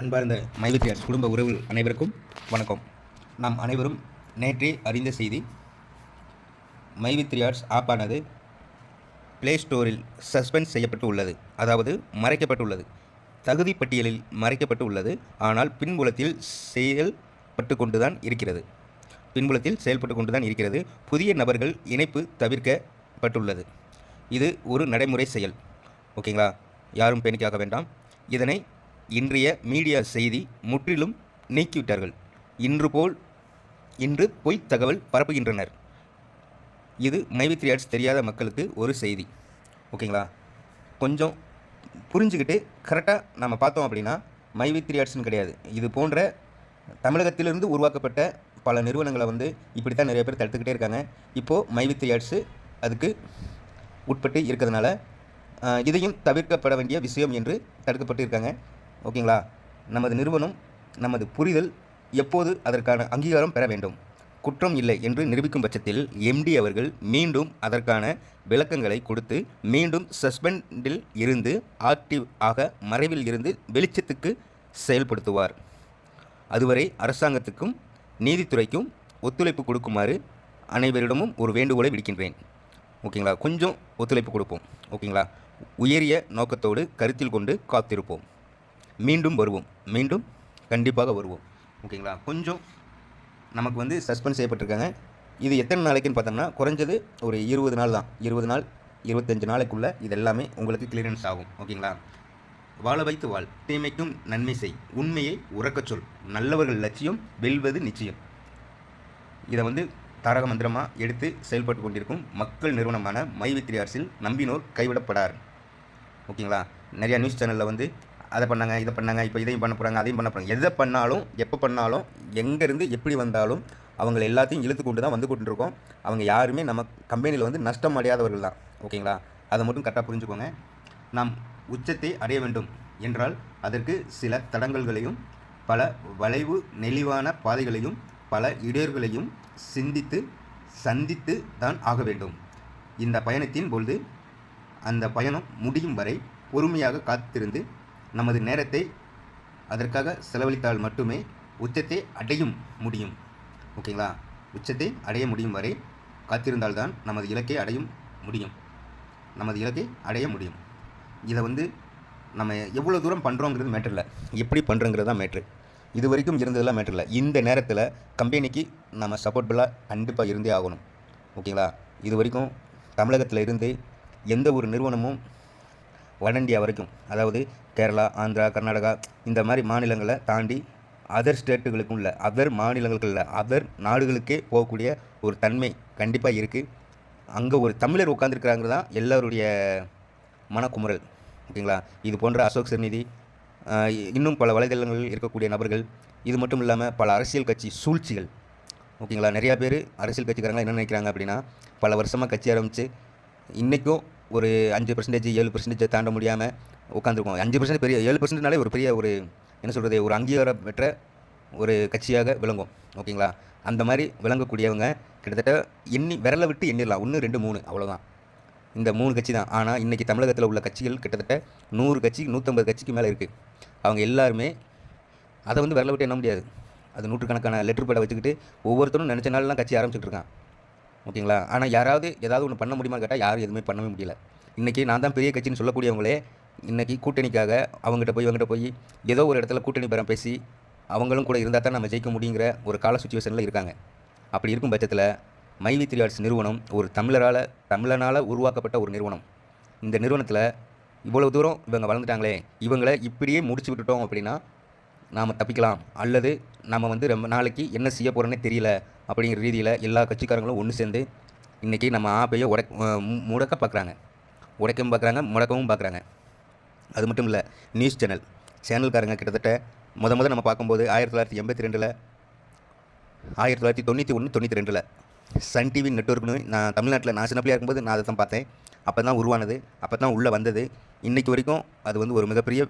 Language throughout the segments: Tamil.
அன்பார்ந்த மைவித்தியார் குடும்ப உறவு அனைவருக்கும் வணக்கம். நாம் அனைவரும் நேற்றே அறிந்த செய்தி மைவித்ரியார்ஸ் ஆப்பானது ப்ளே ஸ்டோரில் சஸ்பெண்ட் செய்யப்பட்டு உள்ளது அதாவது மறைக்கப்பட்டுள்ளது. தகுதி பட்டியலில் மறைக்கப்பட்டு உள்ளது ஆனால் பின்புலத்தில் செயல்பட்டு கொண்டுதான் இருக்கிறது. பின்புலத்தில் செயல்பட்டு கொண்டுதான் இருக்கிறது. புதிய நபர்கள் இணைப்பு தவிர்க்கப்பட்டுள்ளது. இது ஒரு நடைமுறை செயல். ஓகேங்களா? யாரும் பேணிக்காக வேண்டாம். இதனை இன்றைய மீடியா செய்தி முற்றிலும் நீக்கிவிட்டார்கள். இன்று போல் இன்று பொய் தகவல் பரப்புகின்றனர். இது மைவித்ரியாட்ஸ் தெரியாத மக்களுக்கு ஒரு செய்தி. ஓகேங்களா? கொஞ்சம் புரிஞ்சுக்கிட்டு கரெக்டாக நம்ம பார்த்தோம் அப்படின்னா மைவித்ரியாட்ஸ்னு கிடையாது. இது போன்ற தமிழகத்திலிருந்து உருவாக்கப்பட்ட பல நிறுவனங்களை வந்து இப்படி தான் நிறைய பேர் தடுத்துக்கிட்டே இருக்காங்க. இப்போது மைவித்ரியாட்ஸு அதுக்கு உட்பட்டு இருக்கிறதுனால இதையும் தவிர்க்கப்பட வேண்டிய விஷயம் என்று தடுக்கப்பட்டு இருக்காங்க ஓகேங்களா? நமது நிறுவனம் நமது புரிதல் எப்போது அதற்கான அங்கீகாரம் பெற வேண்டும்? குற்றம் இல்லை என்று நிரூபிக்கும் பட்சத்தில் எம்டி அவர்கள் மீண்டும் அதற்கான விளக்கங்களை கொடுத்து மீண்டும் சஸ்பெண்டில் இருந்து ஆக்டிவ் ஆக மறைவில் இருந்து வெளிச்சத்துக்கு செயல்படுத்துவார். அதுவரை அரசாங்கத்துக்கும் நீதித்துறைக்கும் ஒத்துழைப்பு கொடுக்குமாறு அனைவரிடமும் ஒரு வேண்டுகோளை விடுக்கின்றேன். ஓகேங்களா? கொஞ்சம் ஒத்துழைப்பு கொடுப்போம். ஓகேங்களா? உயரிய நோக்கத்தோடு கருத்தில் கொண்டு காத்திருப்போம். மீண்டும் வருவோம். மீண்டும் கண்டிப்பாக வருவோம். ஓகேங்களா? கொஞ்சம் நமக்கு வந்து சஸ்பெண்ட் செய்யப்பட்டிருக்காங்க. இது எத்தனை நாளைக்குன்னு பார்த்தோம்னா குறைஞ்சது ஒரு இருபது நாள் தான். இருபது நாள் இருபத்தஞ்சு நாளைக்குள்ளே இது எல்லாமே உங்களுக்கு கிளியரன்ஸ் ஆகும். ஓகேங்களா? வாழ வைத்து வாழ். தீமைக்கும் நன்மை செய். உண்மையை உறக்கச் சொல். நல்லவர்கள் லட்சியம் வெல்வது நிச்சயம். இதை வந்து தாரக மந்திரமாக எடுத்து செயல்பட்டு கொண்டிருக்கும் மக்கள் நிறுவனமான மைவித்ரி அரசில் நம்பினோர் கைவிடப்படார். ஓகேங்களா? நிறையா நியூஸ் சேனலில் வந்து அதை பண்ணாங்க இதை பண்ணாங்க இப்போ இதையும் பண்ண போகிறாங்க அதையும் பண்ண போகிறாங்க எதை பண்ணாலும் எப்போ பண்ணாலும் எங்கேருந்து எப்படி வந்தாலும் அவங்களை எல்லாத்தையும் இழுத்து கொண்டு தான் வந்து கொண்டிருக்கோம். அவங்க யாருமே நம்ம கம்பெனியில் வந்து நஷ்டம் அடையாதவர்கள் தான். ஓகேங்களா? அதை மட்டும் கரெக்டாக புரிஞ்சுக்கோங்க. நாம் உச்சத்தை அடைய வேண்டும் என்றால் அதற்கு சில தடங்கல்களையும் பல வளைவு நெளிவான பாதைகளையும் பல இடையூறுகளையும் சிந்தித்து சந்தித்து தான் ஆக வேண்டும். இந்த பயணத்தின் பொழுது அந்த பயணம் முடியும் வரை பொறுமையாக காத்திருந்து நமது நேரத்தை அதற்காக செலவழித்தால் மட்டுமே உச்சத்தை அடையும் முடியும். ஓகேங்களா? உச்சத்தை அடைய முடியும் வரை காத்திருந்தால்தான் நமது இலக்கை அடையும் முடியும். நமது இலக்கை அடைய முடியும். இதை வந்து நம்ம எவ்வளோ தூரம் பண்ணுறோங்கிறது மேட்ரு இல்லை. எப்படி பண்ணுறோங்கிறது தான் மேட்ரு இது வரைக்கும் இருந்ததெல்லாம் மேட்ரு இல்லை. இந்த நேரத்தில் கம்பெனிக்கு நம்ம சப்போர்ட்ஃபுல்லாக கண்டிப்பாக இருந்தே ஆகணும். ஓகேங்களா? இது வரைக்கும் தமிழகத்தில் இருந்து எந்த ஒரு நிறுவனமும் வட இந்தியா வரைக்கும் அதாவது கேரளா ஆந்திரா கர்நாடகா இந்த மாதிரி மாநிலங்களை தாண்டி அதர் ஸ்டேட்டுகளுக்கும் இல்லை. அதர் மாநிலங்களுக்கும் இல்லை. அதர் நாடுகளுக்கே போகக்கூடிய ஒரு தன்மை கண்டிப்பாக இருக்குது அங்கே ஒரு தமிழர் உட்காந்துருக்கிறாங்கிறது தான் எல்லோருடைய மனக்குமுறல். ஓகேங்களா? இது போன்ற அசோக் சர்நிதி இன்னும் பல வலைதளங்களில் இருக்கக்கூடிய நபர்கள் இது மட்டும் இல்லாமல் பல அரசியல் கட்சி சூழ்ச்சிகள். ஓகேங்களா? நிறையா பேர் அரசியல் கட்சிக்காரங்க என்ன நினைக்கிறாங்க அப்படின்னா பல வருஷமாக கட்சி ஆரம்பித்து இன்றைக்கும் ஒரு அஞ்சு பர்சன்டேஜ் ஏழு பர்சன்டேஜ் தாண்ட முடியாமல் உட்காந்துருக்கோம் அஞ்சு பர்சன்ட் பெரிய ஏழு பர்சன்ட்னாலே ஒரு பெரிய ஒரு என்ன சொல்கிறது ஒரு அங்கீகாரம் பெற்ற ஒரு கட்சியாக விளங்கும். ஓகேங்களா? அந்த மாதிரி விளங்கக்கூடியவங்க கிட்டத்தட்ட எண்ணி விரலை விட்டு எண்ணிடலாம். ஒன்று ரெண்டு மூணு அவ்வளோதான் இந்த மூணு கட்சி தான். ஆனால் இன்றைக்கி தமிழகத்தில் உள்ள கட்சிகள் கிட்டத்தட்ட நூறு கட்சி நூற்றம்பது கட்சிக்கு மேலே இருக்குது அவங்க எல்லாருமே அதை வந்து விரல விட்டு எண்ண முடியாது. அது நூற்றுக்கணக்கான லெட்ரு பேடை வச்சுக்கிட்டு ஒவ்வொருத்தரும் நினச்ச நாள்லாம் கட்சி ஆரம்பிச்சுட்டு இருக்கான். ஓகேங்களா? ஆனால் யாராவது ஏதாவது ஒன்று பண்ண முடியுமான்னு கேட்டால் யாரும் எதுவுமே பண்ணவே முடியல. இன்றைக்கி நான் தான் பெரிய கட்சின்னு சொல்லக்கூடியவங்களே இன்றைக்கி கூட்டணிக்காக அவங்ககிட்ட போய் அவங்ககிட்ட போய் ஏதோ ஒரு இடத்துல கூட்டணி பேரம் பேசி அவங்களும் கூட இருந்தால் தான் நம்ம ஜெயிக்க முடியுங்கிற ஒரு கால சுச்சுவேஷனில் இருக்காங்க. அப்படி இருக்கும் பட்சத்தில் மைவி த்ரீ ஆர்ட்ஸ் நிறுவனம் ஒரு தமிழரால் தமிழனால் உருவாக்கப்பட்ட ஒரு நிறுவனம். இந்த நிறுவனத்தில் இவ்வளோ தூரம் இவங்க வளர்ந்துட்டாங்களே இவங்களை இப்படியே முடிச்சு விட்டுட்டோம் அப்படின்னா நாம் தப்பிக்கலாம். அல்லது நம்ம வந்து ரொம்ப நாளைக்கு என்ன செய்ய போகிறோன்னே தெரியல அப்படிங்கிற ரீதியில் எல்லா கட்சிக்காரங்களும் ஒன்று சேர்ந்து இன்றைக்கி நம்ம ஆப்பையை உடக் முடக்க பார்க்குறாங்க உடைக்கவும் பார்க்குறாங்க முடக்கவும் பார்க்குறாங்க அது மட்டும் இல்லை நியூஸ் சேனல் சேனல்காரங்க கிட்டத்தட்ட முத முதல் நம்ம பார்க்கும்போது ஆயிரத்தி தொள்ளாயிரத்தி எண்பத்தி ரெண்டில் ஆயிரத்தி தொள்ளாயிரத்தி தொண்ணூற்றி ஒன்று தொண்ணூற்றி ரெண்டில் சன் டிவி நெட்ஒர்க்னு நான் தமிழ்நாட்டில் நான் சின்ன பிள்ளையா இருக்கும்போது நான் அதை தான் பார்த்தேன். அப்போ தான் உருவானது அப்போ தான் உள்ளே வந்தது. இன்றைக்கி வரைக்கும் அது வந்து ஒரு மிகப்பெரிய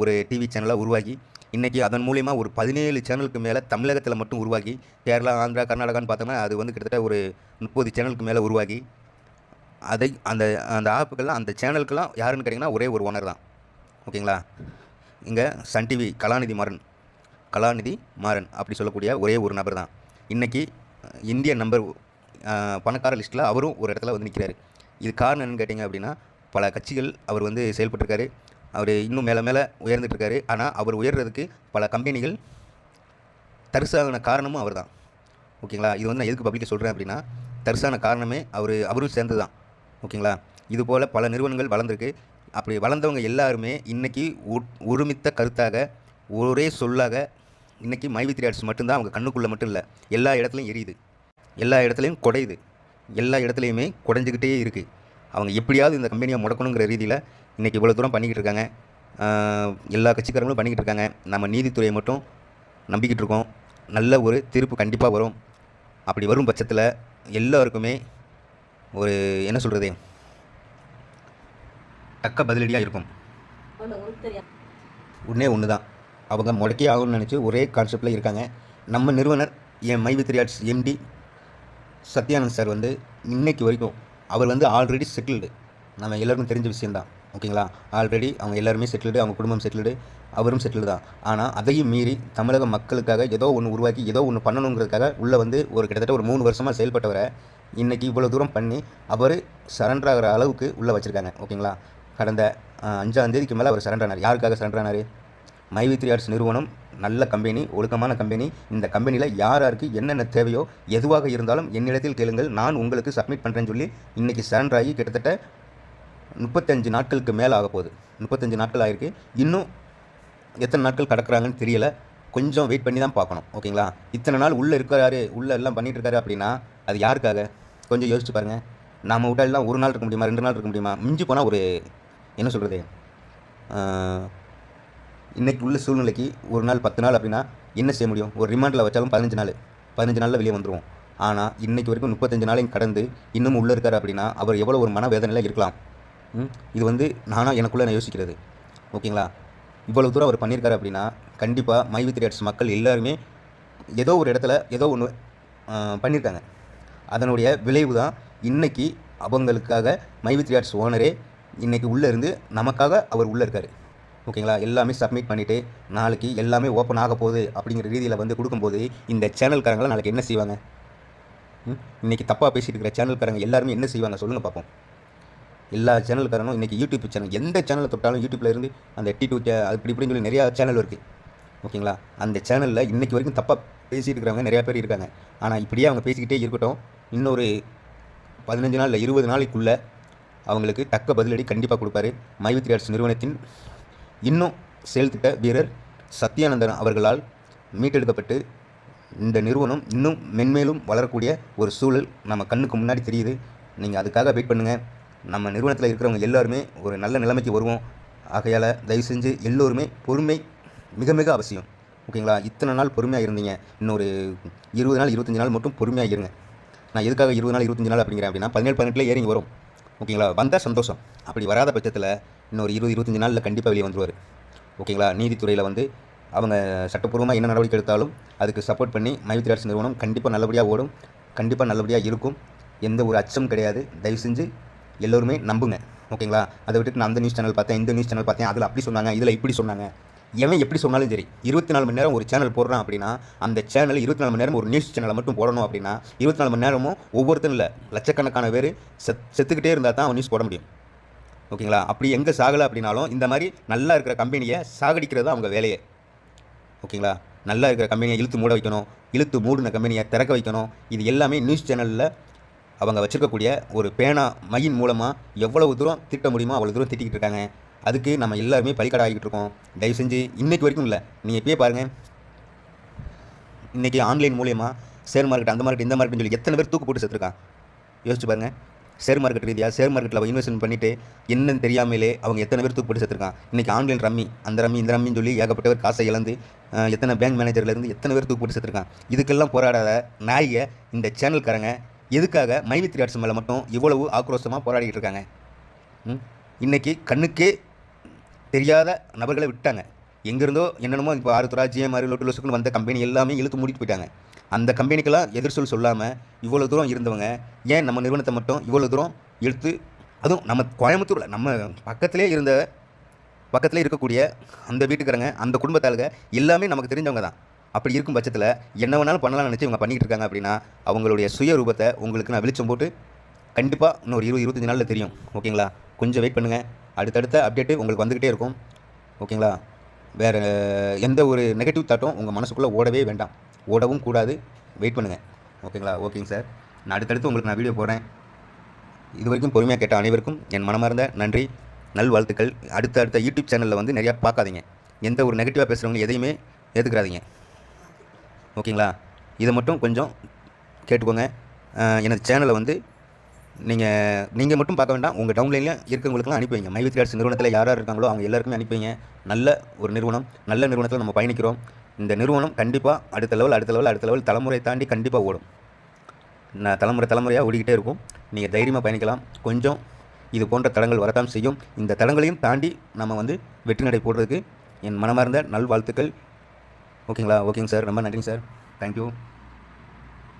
ஒரு டிவி சேனலாக உருவாகி இன்றைக்கி அதன் மூலிமா ஒரு பதினேழு சேனலுக்கு மேலே தமிழகத்தில் மட்டும் உருவாகி கேரளா ஆந்திரா கர்நாடகான்னு பார்த்தோம்னா அது வந்து கிட்டத்தட்ட ஒரு முப்பது சேனலுக்கு மேலே உருவாகி அதை அந்த அந்த ஆப்புக்கெல்லாம் அந்த சேனலுக்கெல்லாம் யாருன்னு கேட்டிங்கன்னா ஒரே ஒரு ஓனர் தான். ஓகேங்களா? இங்கே சன் டிவி கலாநிதி மாறன். கலாநிதி மாறன் அப்படி சொல்லக்கூடிய ஒரே ஒரு நபர் தான். இன்றைக்கி இந்திய நம்பர் பணக்கார லிஸ்ட்டில் அவரும் ஒரு இடத்துல வந்து நிற்கிறாரு இது காரணம் என்னன்னு கேட்டிங்க அப்படின்னா பல கட்சிகள் அவர் வந்து செயல்பட்டிருக்காரு. அவர் இன்னும் மேலே மேலே உயர்ந்துட்டுருக்காரு. ஆனால் அவர் உயர்றதுக்கு பல கம்பெனிகள் தரிசான காரணமும் அவர் தான் ஓகேங்களா? இது வந்து நான் எதுக்கு பப்ளிக்கை சொல்கிறேன் அப்படின்னா தரிசான காரணமே அவர் அவரும் சேர்ந்து தான் ஓகேங்களா? இது போல் பல நிறுவனங்கள் வளர்ந்துருக்கு. அப்படி வளர்ந்தவங்க எல்லாருமே இன்றைக்கி ஒருமித்த கருத்தாக ஒரே சொல்லாக இன்றைக்கி மைவித்ரி ஆர்ட்ஸ் மட்டும்தான் அவங்க கண்ணுக்குள்ளே மட்டும் இல்லை எல்லா இடத்துலையும் எரியுது. எல்லா இடத்துலையும் குடையுது. எல்லா இடத்துலையுமே குடைஞ்சிக்கிட்டே இருக்குது அவங்க எப்படியாவது இந்த கம்பெனியை முடக்கணுங்கிற ரீதியில் இன்றைக்கி இவ்வளோ தூரம் பண்ணிக்கிட்டு இருக்காங்க. எல்லா கட்சிக்காரங்களும் பண்ணிக்கிட்டு இருக்காங்க. நம்ம நீதித்துறையை மட்டும் நம்பிக்கிட்டு இருக்கோம். நல்ல ஒரு தீர்ப்பு கண்டிப்பாக வரும். அப்படி வரும் பட்சத்தில் எல்லோருக்குமே ஒரு என்ன சொல்கிறது தக்க பதிலடியாக இருக்கும். ஒன்றே ஒன்று தான் அவங்க முடக்கி ஆகணும்னு நினச்சி ஒரே கான்செப்டில் இருக்காங்க. நம்ம நிறுவனர் என் மைவி த்ரீ எம்டி சத்யானந்த் சார் வந்து இன்னைக்கு வரைக்கும் அவர் வந்து ஆல்ரெடி செட்டில்டு நம்ம எல்லாருக்கும் தெரிஞ்ச விஷயந்தான் ஓகேங்களா? ஆல்ரெடி அவங்க எல்லாருமே செட்டில்டு அவங்க குடும்பம் செட்டில்டு அவரும் செட்டில் தான். ஆனால் அதையும் மீறி தமிழக மக்களுக்காக ஏதோ ஒன்று உருவாக்கி ஏதோ ஒன்று பண்ணணுங்கிறதுக்காக உள்ளே வந்து ஒரு கிட்டத்தட்ட ஒரு மூணு வருஷமாக செயல்பட்டவரை இன்றைக்கி இவ்வளோ தூரம் பண்ணி அவர் சரண்டர் ஆகிற அளவுக்கு உள்ளே வச்சுருக்காங்க. ஓகேங்களா? கடந்த அஞ்சாம் தேதிக்கு மேலே அவர் சரண்டர் ஆனார். யாருக்காக சரண்டர் ஆனார்? மைவி த்ரீ ஆர்ட்ஸ் நிறுவனம் நல்ல கம்பெனி ஒழுக்கமான கம்பெனி இந்த கம்பெனியில் யார் யாருக்கு என்னென்ன தேவையோ எதுவாக இருந்தாலும் என்னிடத்தில் கேளுங்கள். நான் உங்களுக்கு சப்மிட் பண்ணுறேன்னு சொல்லி இன்றைக்கி சரண்டர் ஆகி கிட்டத்தட்ட முப்பத்தஞ்சு நாட்களுக்கு மேலே ஆக போகுது. முப்பத்தஞ்சு நாட்கள் ஆகிருக்கு இன்னும் எத்தனை நாட்கள் கடக்கிறாங்கன்னு தெரியல. கொஞ்சம் வெயிட் பண்ணி தான் பார்க்கணும். ஓகேங்களா? இத்தனை நாள் உள்ளே இருக்கிறாரு உள்ளே எல்லாம் பண்ணிட்டு இருக்காரு அப்படின்னா அது யாருக்காக? கொஞ்சம் யோசிச்சு பாருங்கள் நாம் விட்டாலாம் ஒரு நாள் இருக்க முடியுமா? ரெண்டு நாள் இருக்க முடியுமா? மிஞ்சி போனால் ஒரு என்ன சொல்கிறது இன்றைக்கு உள்ள சூழ்நிலைக்கு ஒரு நாள் பத்து நாள் அப்படின்னா என்ன செய்ய முடியும்? ஒரு ரிமாண்டில் வச்சாலும் பதினஞ்சு நாள். பதினஞ்சு நாளில் வெளியே வந்துருவோம். ஆனால் இன்றைக்கு வரைக்கும் முப்பத்தஞ்சு நாளையும் கடந்து இன்னும் உள்ளே இருக்கார் அப்படின்னா அவர் எவ்வளோ ஒரு மனவேதனையில் இருக்கலாம். இது வந்து நானாக எனக்குள்ளே நான் யோசிக்கிறது. ஓகேங்களா? இவ்வளோ தூரம் அவர் பண்ணியிருக்காரு அப்படின்னா கண்டிப்பாக மை வித் ரேட்ஸ் மக்கள் எல்லாருமே ஏதோ ஒரு இடத்துல ஏதோ ஒன்று பண்ணியிருக்காங்க. அதனுடைய விளைவு தான் இன்றைக்கி அவங்களுக்காக மை வித் ஆர்ட்ஸ் ஓனரே இன்றைக்கி உள்ளே இருந்து நமக்காக அவர் உள்ளே இருக்கார். ஓகேங்களா? எல்லாமே சப்மிட் பண்ணிவிட்டு நாளைக்கு எல்லாமே ஓப்பன் ஆக போகுது அப்படிங்கிற ரீதியில் வந்து கொடுக்கும்போது இந்த சேனல்காரங்களாம் நாளைக்கு என்ன செய்வாங்க? இன்றைக்கி தப்பாக பேசிட்டு இருக்கிற சேனல்காரங்க எல்லாருமே என்ன செய்வாங்க? சொல்லுங்கள் பார்ப்போம் எல்லா சேனல்காரனும் இன்றைக்கி யூடியூப் சேனல் எந்த சேனலை தொட்டாலும் யூடியூப்பில் இருந்து அந்த டி டூ அப்படி இப்படின்னு சொல்லி நிறையா சேனல் இருக்குது ஓகேங்களா? அந்த சேனலில் இன்றைக்கி வரைக்கும் தப்பாக பேசிகிட்டு இருக்கிறவங்க நிறையா பேர் இருக்காங்க. ஆனால் இப்படியே அவங்க பேசிக்கிட்டே இருக்கட்டும். இன்னொரு பதினஞ்சு நாள் இல்லை இருபது நாளைக்குள்ளே அவங்களுக்கு தக்க பதிலடி கண்டிப்பாக கொடுப்பாரு. மைவி அரசு நிறுவனத்தின் இன்னும் செயல்திட்ட வீரர் சத்யானந்தன் அவர்களால் மீட்டெடுக்கப்பட்டு இந்த நிறுவனம் இன்னும் மென்மேலும் வளரக்கூடிய ஒரு சூழல் நம்ம கண்ணுக்கு முன்னாடி தெரியுது. நீங்கள் அதுக்காக வெயிட் பண்ணுங்கள் நம்ம நிறுவனத்தில் இருக்கிறவங்க எல்லாருமே ஒரு நல்ல நிலைமைக்கு வருவோம். ஆகையால் தயவு செஞ்சு எல்லோருமே பொறுமை மிக மிக அவசியம். ஓகேங்களா? இத்தனை நாள் பொறுமையாக இருந்தீங்க. இன்னொரு இருபது நாள் இருபத்தஞ்சி நாள் மட்டும் பொறுமையாக இருங்க. நான் எதுக்காக இருபது நாள் இருபத்தஞ்சி நாள் அப்படிங்கிறேன் அப்படின்னா பதினேழு பதினெட்டில் ஏறிங்க வரும். ஓகேங்களா? வந்தால் சந்தோஷம். அப்படி வராத பட்சத்தில் இன்னொரு இருபது இருபத்தஞ்சி நாளில் கண்டிப்பாக வெளியே வந்துருவார். ஓகேங்களா? நீதித்துறையில் வந்து அவங்க சட்டப்பூர்வமாக என்ன நடவடிக்கை எடுத்தாலும் அதுக்கு சப்போர்ட் பண்ணி மைத்ரி அரசு நிறுவனம் கண்டிப்பாக நல்லபடியாக ஓடும் கண்டிப்பாக நல்லபடியாக இருக்கும். எந்த ஒரு அச்சம் கிடையாது. தயவு செஞ்சு எல்லோருமே நம்புங்க. ஓகேங்களா? அதை விட்டுட்டு நான் அந்த நியூஸ் சேனல் பார்த்தேன் இந்த நியூஸ் சேனல் பார்த்தேன் அதில் அப்படி சொன்னாங்க இதில் இப்படி சொன்னாங்க. எவன் எப்படி சொன்னாலும் சரி இருபத்தி நாலு மணி நேரம் ஒரு சேனல் போடுறான் அப்படின்னா அந்த சேனல் இருபத்தி நாலு மணி நேரம் ஒரு நியூஸ் சேனலை மட்டும் போடணும் அப்படின்னா இருபத்தி நாலு மணி நேரமும் ஒவ்வொருத்தரும் இல்லை லட்சக்கணக்கான பேர் செத் செத்துக்கிட்டே இருந்தால் தான் அவன் நியூஸ் போட முடியும். ஓகேங்களா? அப்படி எங்கே சாகலை அப்படின்னாலும் இந்த மாதிரி நல்லா இருக்கிற கம்பெனியை சாகடிக்கிறது அவங்க வேலையே. ஓகேங்களா? நல்லா இருக்கிற கம்பெனியை இழுத்து மூட வைக்கணும். இழுத்து மூடின கம்பெனியை திறக்க வைக்கணும். இது எல்லாமே நியூஸ் சேனலில் அவங்க வச்சுருக்கக்கூடிய ஒரு பேனா மையின் மூலமாக எவ்வளவு தூரம் திட்ட முடியுமோ அவ்வளோ தூரம் திட்டிக்கிட்டு இருக்காங்க. அதுக்கு நம்ம எல்லாருமே பலிக்கடை ஆகிட்டு இருக்கோம். தயவு செஞ்சு இன்றைக்கு வரைக்கும் இல்லை. நீங்கள் இப்பயே பாருங்கள் இன்றைக்கி ஆன்லைன் மூலியமாக ஷேர் மார்க்கெட் அந்த மார்க்கெட் இந்த மார்க்கெட்னு சொல்லி எத்தனை பேர் தூக்கு போட்டு செத்துருக்கான் யோசிச்சு பாருங்கள் ஷேர் மார்க்கெட் ரீதியாக ஷேர் மார்க்கெட்டில் இன்வெஸ்ட்மெண்ட் பண்ணிவிட்டு என்னன்னு தெரியாமலே அவங்க எத்தனை பேர் தூக்கு போட்டு செத்துருக்கான் இன்றைக்கி ஆன்லைன் ரம்மி அந்த ரம்மி இந்த ரம்மின்னு சொல்லி ஏகப்பட்டவர் காசை இழந்து எத்தனை பேங்க் மேனேஜர்லேருந்து எத்தனை பேர் தூக்கு போட்டு இதுக்கெல்லாம் போராடாத நாயை இந்த சேனல்காரங்க எதுக்காக மைவித்ரி ஆர்ட்ஸ் மேலே மட்டும் இவ்வளவு ஆக்ரோஷமாக போராடிக்கிட்டு இருக்காங்க? இன்றைக்கி கண்ணுக்கே தெரியாத நபர்களை விட்டாங்க. எங்கேருந்தோ என்னென்னமோ இப்போ ஆறுத்துறா ஜிஎம்ஆர் லோட்டு லோசுக்குன்னு வந்த கம்பெனி எல்லாமே இழுத்து மூடிட்டு போயிட்டாங்க. அந்த கம்பெனிக்கெல்லாம் எதிர் சொல் சொல்லாமல் இவ்வளோ தூரம் இருந்தவங்க ஏன் நம்ம நிறுவனத்தை மட்டும் இவ்வளோ தூரம் எடுத்து அதுவும் நம்ம கோயம்புத்தூரில் நம்ம பக்கத்திலே இருந்த பக்கத்தில் இருக்கக்கூடிய அந்த வீட்டுக்காரங்க அந்த குடும்பத்தாளுங்க எல்லாமே நமக்கு தெரிஞ்சவங்க தான். அப்படி இருக்கும் பட்சத்தில் என்ன வேணாலும் பண்ணலாம்னு நினச்சி இவங்க பண்ணிகிட்டு இருக்காங்க அப்படின்னா அவங்களுடைய சுய ரூபத்தை உங்களுக்கு நான் வெளிச்சம் போட்டு கண்டிப்பாக இன்னொரு இருபது இருபத்தஞ்சி நாளில் தெரியும். ஓகேங்களா? கொஞ்சம் வெயிட் பண்ணுங்கள் அடுத்தடுத்த அப்டேட்டு உங்களுக்கு வந்துக்கிட்டே இருக்கும். ஓகேங்களா? வேறு எந்த ஒரு நெகட்டிவ் தாட்டும் உங்கள் மனசுக்குள்ளே ஓடவே வேண்டாம். ஓடவும் கூடாது. வெயிட் பண்ணுங்கள் ஓகேங்களா ஓகேங்க சார் நான் அடுத்தடுத்து உங்களுக்கு நான் வீடியோ போடுறேன். இது வரைக்கும் பொறுமையாக கேட்ட அனைவருக்கும் என் மனமார்ந்த நன்றி நல்வாழ்த்துக்கள் அடுத்த அடுத்த யூடியூப் சேனலில் வந்து நிறையா பார்க்காதீங்க. எந்த ஒரு நெகட்டிவாக பேசுகிறவங்க எதையுமே ஏற்றுக்கிறாதீங்க ஓகேங்களா இதை மட்டும் கொஞ்சம் கேட்டுக்கோங்க. எனது சேனலை வந்து நீங்கள் நீங்கள் மட்டும் பார்க்க வேண்டாம். உங்கள் டவுன்லைனில் இருக்கவங்களுக்குலாம் அனுப்பி வைங்க. மைவித் கார்ட்ஸ் நிறுவனத்தில் யார் யார் இருக்காங்களோ அவங்க எல்லாருக்குமே அனுப்பி வைங்க. நல்ல ஒரு நிறுவனம் நல்ல நிறுவனத்தில் நம்ம பயணிக்கிறோம். இந்த நிறுவனம் கண்டிப்பாக அடுத்த லெவல் அடுத்த லெவல் அடுத்த லெவல் தலைமுறை தாண்டி கண்டிப்பாக ஓடும். நான் தலைமுறை தலைமுறையாக ஓடிக்கிட்டே இருக்கும். நீங்கள் தைரியமாக பயணிக்கலாம். கொஞ்சம் இது போன்ற தடங்கள் வரத்தான் செய்யும். இந்த தடங்களையும் தாண்டி நம்ம வந்து வெற்றி நடை போடுறதுக்கு என் மனமார்ந்த நல்வாழ்த்துக்கள். ஓகேங்களா? ஓகேங்க சார். ரொம்ப நன்றிங்க சார். தேங்க்யூ